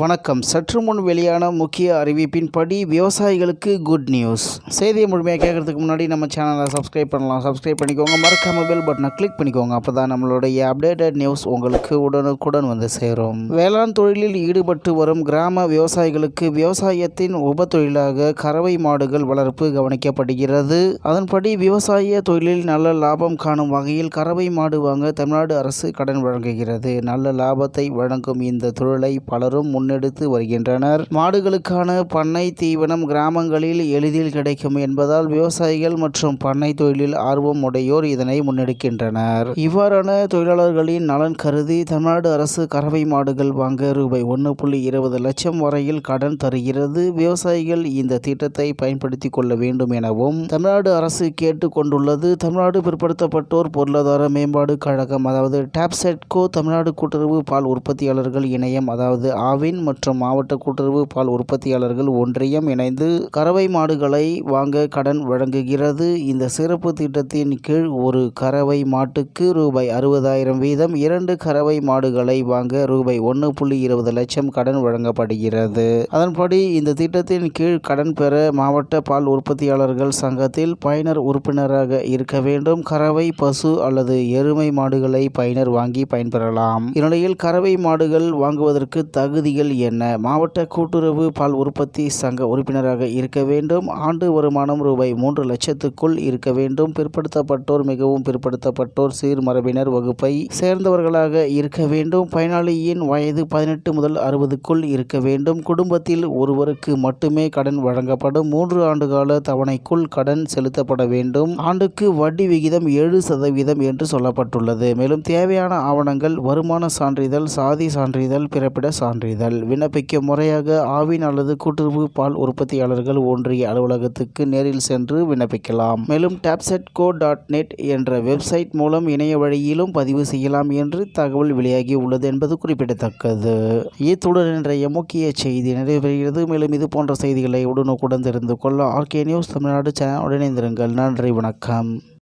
வணக்கம். சற்று முன் வெளியான முக்கிய அறிவிப்பின்படி விவசாயிகளுக்கு குட் நியூஸ் செய்தியை முழுமையாக கேட்கறதுக்கு முன்னாடி நம்ம சேனலை சப்ஸ்கிரைப் பண்ணலாம். சப்ஸ்கிரைப் பண்ணிக்கோங்க. மறக்காம பெல் பட்டனை கிளிக் பண்ணிக்கோங்க. அப்போ தான் நம்மளுடைய அப்டேட்டட் நியூஸ் உங்களுக்கு உடனுக்குடன் வந்து சேரும். வேளாண் தொழிலில் ஈடுபட்டு வரும் கிராம விவசாயிகளுக்கு விவசாயத்தின் உப தொழிலாக கறவை மாடுகள் வளர்ப்பு கவனிக்கப்படுகிறது. அதன்படி விவசாய தொழிலில் நல்ல லாபம் காணும் வகையில் கறவை மாடு வாங்க தமிழ்நாடு அரசு கடன் வழங்குகிறது. நல்ல லாபத்தை வழங்கும் இந்த தொழிலை பலரும் முன் முன்னெடுத்து வருகின்றனர். மாடுகளுக்கான பண்ணை தீவனம் கிராமங்களில் எளிதில் கிடைக்கும் என்பதால் விவசாயிகள் மற்றும் பண்ணை தொழிலில் ஆர்வம் உடையோர் இதனை முன்னெடுக்கின்றனர். இவ்வாறான தொழிலாளர்களின் நலன் கருதி தமிழ்நாடு அரசு கறவை மாடுகள் வாங்க ரூபாய் ஒன்று புள்ளி இருபது லட்சம் வரையில் கடன் தருகிறது. விவசாயிகள் இந்த திட்டத்தை பயன்படுத்திக் கொள்ள வேண்டும் எனவும் தமிழ்நாடு அரசு கேட்டுக் கொண்டுள்ளது. தமிழ்நாடு பிற்படுத்தப்பட்டோர் பொருளாதார மேம்பாடு கழகம் அதாவது டாப்செட்கோ தமிழ்நாடு கூட்டுறவு பால் உற்பத்தியாளர்கள் இணையம் அதாவது ஆவின் மற்றும் மாவட்ட கூட்டுறவு பால் உற்பத்தியாளர்கள் ஒன்றியம் இணைந்து கறவை மாடுகளை வாங்க கடன் வழங்குகிறது. இந்த சிறப்பு திட்டத்தின் கீழ் ஒரு கறவை மாட்டுக்கு ரூபாய் அறுபதாயிரம் வீதம் இரண்டு கறவை மாடுகளை வாங்க ரூபாய் ஒன்று புள்ளி இருபது லட்சம் கடன் வழங்கப்படுகிறது. அதன்படி இந்த திட்டத்தின் கீழ் கடன் பெற மாவட்ட பால் உற்பத்தியாளர்கள் சங்கத்தில் பயனர் உறுப்பினராக இருக்க வேண்டும். கறவை பசு அல்லது எருமை மாடுகளை பயனர் வாங்கி பயன்பெறலாம். இந்நிலையில் கறவை மாடுகள் வாங்குவதற்கு தகுதிகள் என்ன? மாவட்ட கூட்டுறவு பால் உற்பத்தி சங்க உறுப்பினராக இருக்க வேண்டும். ஆண்டு வருமானம் ரூபாய் மூன்று லட்சத்துக்குள் இருக்க வேண்டும். பிற்படுத்தப்பட்டோர் மிகவும் பிற்படுத்தப்பட்டோர். சீர்மரபினர் வகுப்பை சேர்ந்தவர்களாக இருக்க வேண்டும். பயனாளியின் வயது பதினெட்டு முதல் அறுபதுக்குள் இருக்க வேண்டும். குடும்பத்தில் ஒருவருக்கு மட்டுமே கடன் வழங்கப்படும். மூன்று ஆண்டு கால தவணைக்குள் கடன் செலுத்தப்பட வேண்டும். ஆண்டுக்கு வட்டி விகிதம் ஏழு சதவீதம் என்று சொல்லப்பட்டுள்ளது. மேலும் தேவையான ஆவணங்கள் வருமான சான்றிதழ் சாதி சான்றிதழ் பிறப்பிட சான்றிதழ் விண்ணப்பிக்க முறையாக ஆவின் அல்லது கூட்டுறவு பால் உற்பத்தியாளர்கள் ஒன்றிய அலுவலகத்துக்கு நேரில் சென்று விண்ணப்பிக்கலாம். மேலும் டாப்செட்கோ டாட் நெட் என்ற வெப்சைட் மூலம் இணைய வழியிலும் பதிவு செய்யலாம் என்று தகவல் வெளியாகி உள்ளது என்பது குறிப்பிடத்தக்கது. இத்துடன் இன்றைய முக்கிய செய்தி நிறைவேறுகிறது மேலும் இது போன்ற செய்திகளை உடனுக்குடன் தெரிந்து கொள்ள ஆர்கே நியூஸ் தமிழ்நாடு சேனல் இணைந்திருங்கள். நன்றி வணக்கம்.